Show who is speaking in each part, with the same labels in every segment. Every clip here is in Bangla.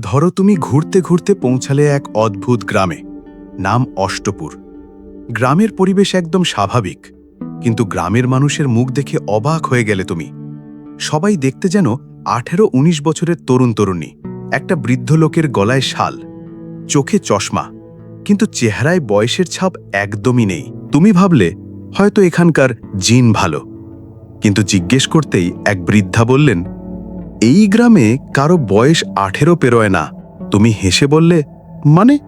Speaker 1: ধরো তুমি ঘুরতে ঘুরতে পৌঁছালে এক অদ্ভুত গ্রামে। নাম অষ্টপুর। গ্রামের পরিবেশ একদম স্বাভাবিক, কিন্তু গ্রামের মানুষের মুখ দেখে অবাক হয়ে গেলে তুমি। সবাই দেখতে যেন আঠেরো উনিশ বছরের তরুণ তরুণী, একটা বৃদ্ধ লোকের গলায় শাল, চোখে চশমা, কিন্তু চেহারায় বয়সের ছাপ একদমই নেই। তুমি ভাবলে, হয়তো এখানকার জিন ভালো, কিন্তু জিজ্ঞেস করতেই এক বৃদ্ধা বললেন এই গ্রামে কারও বয়স আঠেরো পেরোয় না। তুমি হেসে বললে মানে?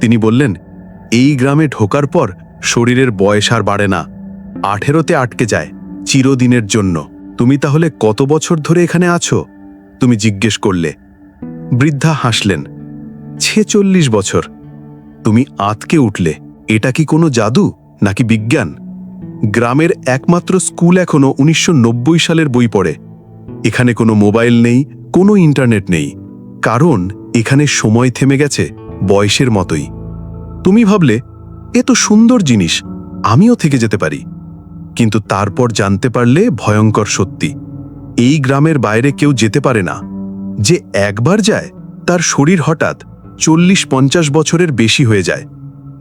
Speaker 1: তিনি বললেন, এই গ্রামে ঢোকার পর শরীরের বয়স আর বাড়ে না। আঠেরোতে আটকে যায়, চিরদিনের জন্য। তুমি তাহলে কত বছর ধরে এখানে আছো? তুমি জিজ্ঞেস করলে। বৃদ্ধা হাসলেন, ছেচল্লিশ বছর। তুমি আতকে উঠলে, এটা কি কোনো জাদু নাকি বিজ্ঞান? গ্রামের একমাত্র স্কুল এখনও উনিশশো সালের বই পড়ে। এখানে কোনো মোবাইল নেই, কোনো ইন্টারনেট নেই। কারণ এখানে সময় থেমে গেছে, বয়সের মতোই। তুমি ভাবলে, এ তো সুন্দর জিনিস, আমিও থেকে যেতে পারি। কিন্তু তারপর জানতে পারলে ভয়ঙ্কর সত্যি। এই গ্রামের বাইরে কেউ যেতে পারে না। যে একবার যায়, তার শরীর হঠাৎ চল্লিশ পঞ্চাশ বছরের বেশি হয়ে যায়।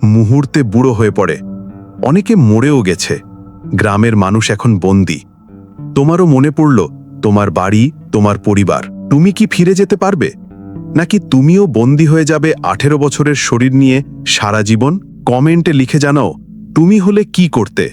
Speaker 1: মুহূর্তে বুড়ো হয়ে পড়ে। অনেকে মরেও গেছে। গ্রামের মানুষ এখন বন্দি। তোমারও মনে পড়ল তোমার বাড়ি, তোমার পরিবার, তুমি কি ফিরে যেতে পারবে? নাকি তুমিও বন্দী হয়ে যাবে আঠেরো বছরের শরীর নিয়ে সারা জীবন? কমেন্টে লিখে জানাও, তুমি হলে কি করতে?